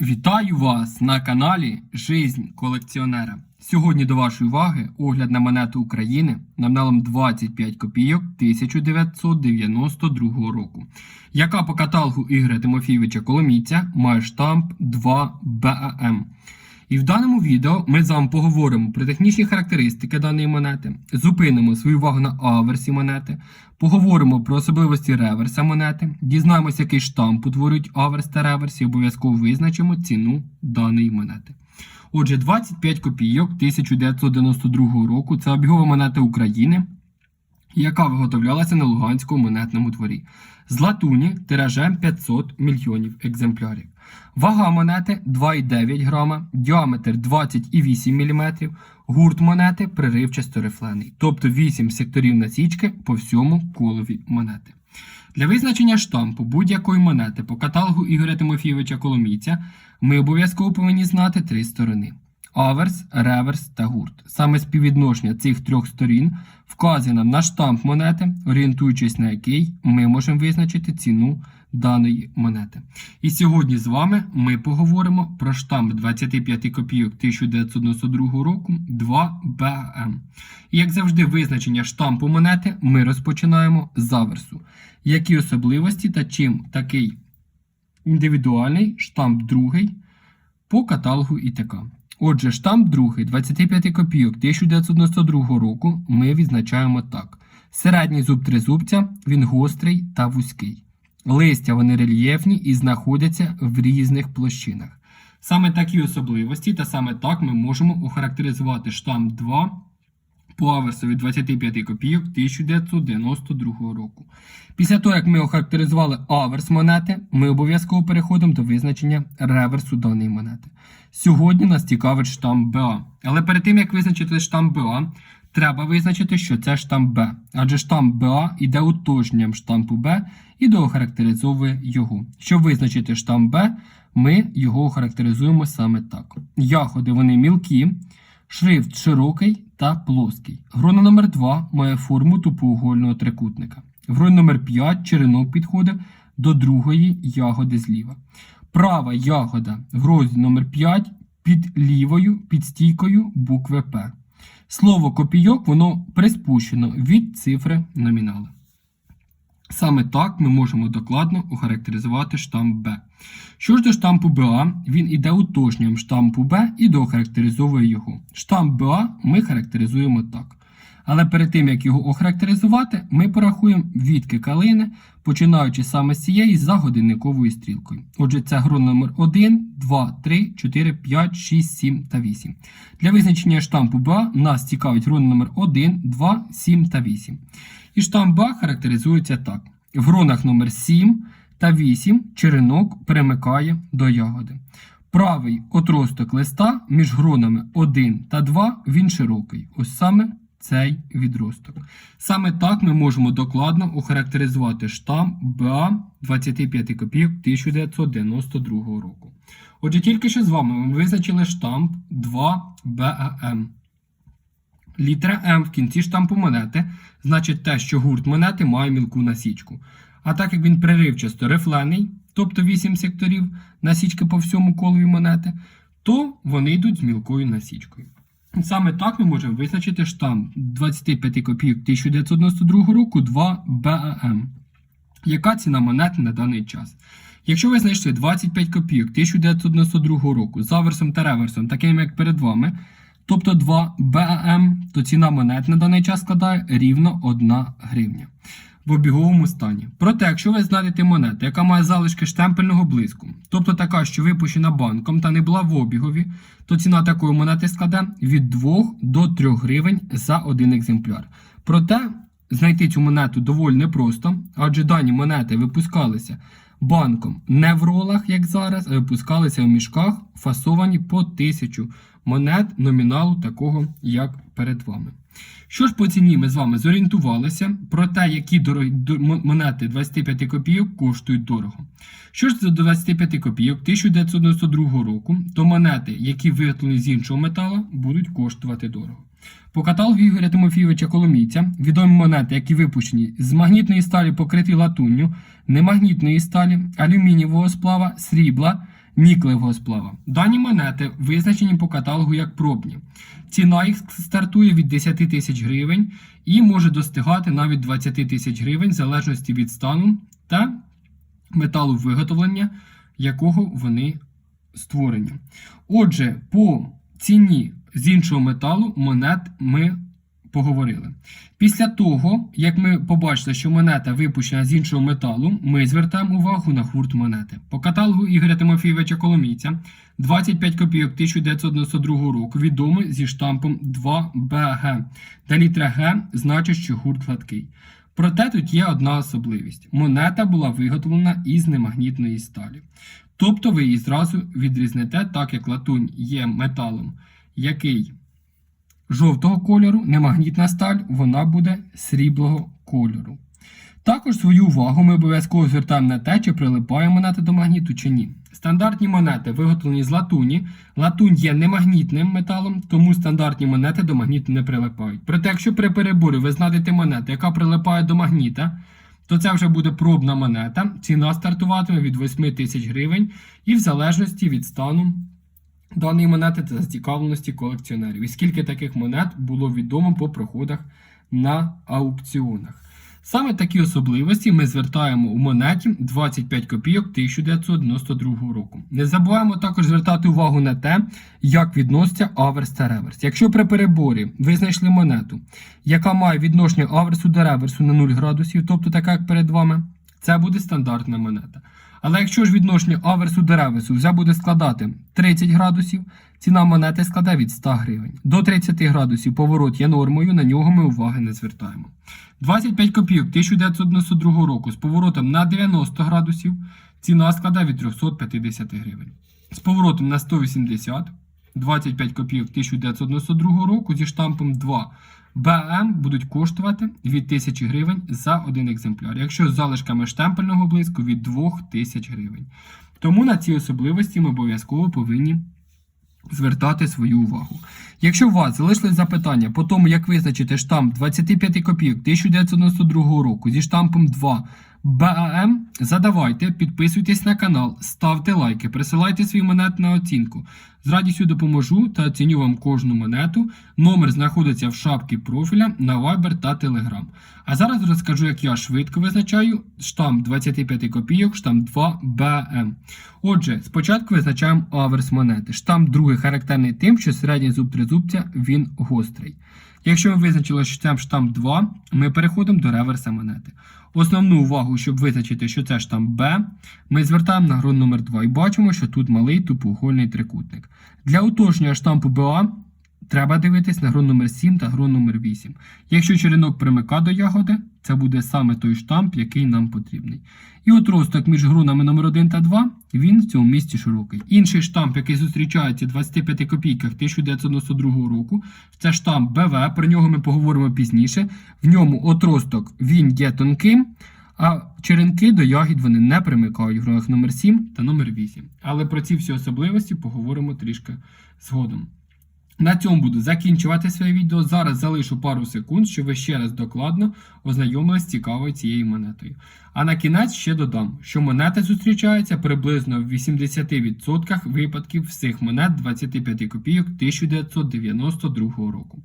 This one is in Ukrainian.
Вітаю вас на каналі Жизнь колекціонера. Сьогодні до вашої уваги огляд на монету України номіналом 25 копійок 1992 року, яка по каталогу Ігоря Тимофійовича Коломійця має штамп 2 БАМ. І в даному відео ми з вами поговоримо про технічні характеристики даної монети, зупинимо свою увагу на аверсі монети, поговоримо про особливості реверса монети, дізнаємося, який штамп утворюють аверс та реверс і обов'язково визначимо ціну даної монети. Отже, 25 копійок 1992 року це обігова монета України, яка виготовлялася на Луганському монетному дворі з латуні тиражем 500 мільйонів екземплярів. Вага монети 2,9 грама, діаметр 20,8 мм, гурт монети приривчасто рифлений, тобто 8 секторів насічки по всьому колові монети. Для визначення штампу будь-якої монети по каталогу Ігоря Тимофійовича Коломійця ми обов'язково повинні знати три сторони: аверс, реверс та гурт. Саме співвідношення цих трьох сторін вказує нам на штамп монети, орієнтуючись на який ми можемо визначити ціну даної монети. І сьогодні з вами ми поговоримо про штамп 25 копійок 1992 року 2 БМ. І як завжди, визначення штампу монети ми розпочинаємо з аверсу. Які особливості та чим такий індивідуальний штамп другий по каталогу ІТК. Отже, штамп другий 25 копійок 1992 року ми відзначаємо так: середній зуб тризубця, він гострий та вузький. Листя вони рельєфні і знаходяться в різних площинах. Саме такі особливості, та саме так ми можемо охарактеризувати штамп 2 по аверсу від 25 копійок 1992 року. Після того, як ми охарактеризували аверс монети, ми обов'язково переходимо до визначення реверсу даної монети. Сьогодні нас цікавить штамп БА. Але перед тим, як визначити штамп БА, треба визначити, що це штамп Б. Адже штамп БА йде уточненням штампу Б і доохарактеризовує його. Щоб визначити штамп Б, ми його охарактеризуємо саме так. Яходи вони мілкі, шрифт широкий та плоский. Грона номер 2 має форму тупоугольного трикутника. Грона номер 5 черенок підходить до другої ягоди зліва. Права ягода в грозі номер 5 під лівою підстійкою букви П. Слово копійок воно приспущено від цифри номінала. Саме так ми можемо докладно охарактеризувати штамп Б. Що ж до штампу БА, він іде уточненням штампу Б і доохарактеризовує його. Штамп БА ми характеризуємо так. Але перед тим, як його охарактеризувати, ми порахуємо відки калини, починаючи саме з цієї за годинниковою стрілкою. Отже, це грон номер 1, 2, 3, 4, 5, 6, 7 та 8. Для визначення штампу БА нас цікавить грон номер 1, 2, 7 та 8. І штамп БА характеризується так. В гронах номер 7 та 8 черенок перемикає до ягоди. Правий отросток листа між гронами 1 та 2 він широкий. Ось саме цей відросток. Саме так ми можемо докладно охарактеризувати штамп БА 25 копійок 1992 року. Отже, тільки що з вами ми визначили штамп 2 БАМ. Літера М в кінці штампу монети значить те, що гурт монети має мілку насічку. А так як він приривчасто рифлений, тобто 8 секторів насічки по всьому колові монети, то вони йдуть з мілкою насічкою. Саме так ми можемо визначити штамп 25 копійок 1992 року 2 БАМ. Яка ціна монети на даний час? Якщо ви знайшли 25 копійок 1992 року з аверсом та реверсом, таким як перед вами, тобто 2 БАМ, то ціна монет на даний час складає рівно 1 гривня в обіговому стані. Проте, якщо ви знайдете монету, яка має залишки штемпельного блиску, тобто така, що випущена банком та не була в обігові, то ціна такої монети складе від 2 до 3 гривень за один екземпляр. Проте знайти цю монету доволі непросто, адже дані монети випускалися банком не в ролах, як зараз, а випускалися в мішках, фасовані по тисячу монет номіналу такого, як перед вами. Що ж по ціні ми з вами зорієнтувалися про те, які дорогі монети 25 копійок коштують дорого. Що ж за 25 копійок 1992 року, то монети, які виготовлені з іншого металу, будуть коштувати дорого. По каталогу Ігоря Тимофійовича Коломійця відомі монети, які випущені з магнітної сталі покриті латунню, немагнітної сталі, алюмінієвого сплава, срібла, ніклевого сплава. Дані монети визначені по каталогу як пробні. Ціна їх стартує від 10 тисяч гривень і може достигати навіть 20 тисяч гривень в залежності від стану та металу виготовлення, якого вони створені. Отже, по ціні з іншого металу монет ми поговорили. Після того, як ми побачили, що монета випущена з іншого металу, ми звертаємо увагу на гурт монети. По каталогу Ігоря Тимофійовича Коломійця 25 копійок 1992 року відомий зі штампом 2BG, де літера Г значить, що гурт гладкий. Проте тут є одна особливість: монета була виготовлена із немагнітної сталі. Тобто ви її зразу відрізнете, так як латунь є металом, який жовтого кольору, немагнітна сталь, вона буде сріблого кольору. Також свою увагу ми обов'язково звертаємо на те, чи прилипає монета до магніту чи ні. Стандартні монети виготовлені з латуні. Латунь є немагнітним металом, тому стандартні монети до магніту не прилипають. Проте, якщо при переборі ви знайдете монету, яка прилипає до магніта, то це вже буде пробна монета. Ціна стартуватиме від 8 тисяч гривень і в залежності від стану даної монети та зацікавленості колекціонерів. І скільки таких монет було відомо по проходах на аукціонах. Саме такі особливості ми звертаємо у монеті 25 копійок 1992 року. Не забуваємо також звертати увагу на те, як відноситься аверс та реверс. Якщо при переборі ви знайшли монету, яка має відношення аверсу до реверсу на 0 градусів, тобто така, як перед вами, це буде стандартна монета. Але якщо ж відношення аверсу до реверсу вже буде складати 30 градусів, ціна монети складе від 100 гривень. До 30 градусів поворот є нормою, на нього ми уваги не звертаємо. 25 копійок 1992 року з поворотом на 90 градусів ціна складе від 350 гривень. З поворотом на 180 25 копійок 1992 року зі штампом 2 БМ будуть коштувати від 1000 гривень за один екземпляр, якщо з залишками штемпельного блиску від 2000 гривень. Тому на ці особливості ми обов'язково повинні звертати свою увагу. Якщо у вас залишились запитання по тому, як визначити штамп 25 копійок 1992 року зі штампом 2 БАМ, задавайте, підписуйтесь на канал, ставте лайки, присилайте свій монет на оцінку. З радістю допоможу та оціню вам кожну монету. Номер знаходиться в шапці профіля на Viber та Telegram. А зараз розкажу, як я швидко визначаю штамп 25 копійок, штамп 2 БМ. Отже, спочатку визначаємо аверс монети. Штамп другий характерний тим, що середній зуб тризубця він гострий. Якщо ми визначили, що це штамп 2, ми переходимо до реверса монети. Основну увагу, щоб визначити, що це штамп Б, ми звертаємо на гру номер 2 і бачимо, що тут малий тупоугольний трикутник. Для уточнення штампу БА треба дивитись на грон номер 7 та грон номер 8. Якщо черенок примика до ягоди, це буде саме той штамп, який нам потрібний. І отросток між грунами номер 1 та 2, він в цьому місці широкий. Інший штамп, який зустрічається в 25 копійках 1992 року, це штамп БВ, про нього ми поговоримо пізніше. В ньому отросток він є тонким, а черенки до ягід вони не примикають в гронах номер 7 та номер 8. Але про ці всі особливості поговоримо трішки згодом. На цьому буду закінчувати своє відео. Зараз залишу пару секунд, щоб ви ще раз докладно ознайомились з цікавою цією монетою. А на кінець ще додам, що монета зустрічається приблизно в 80% випадків всіх монет 25 копійок 1992 року.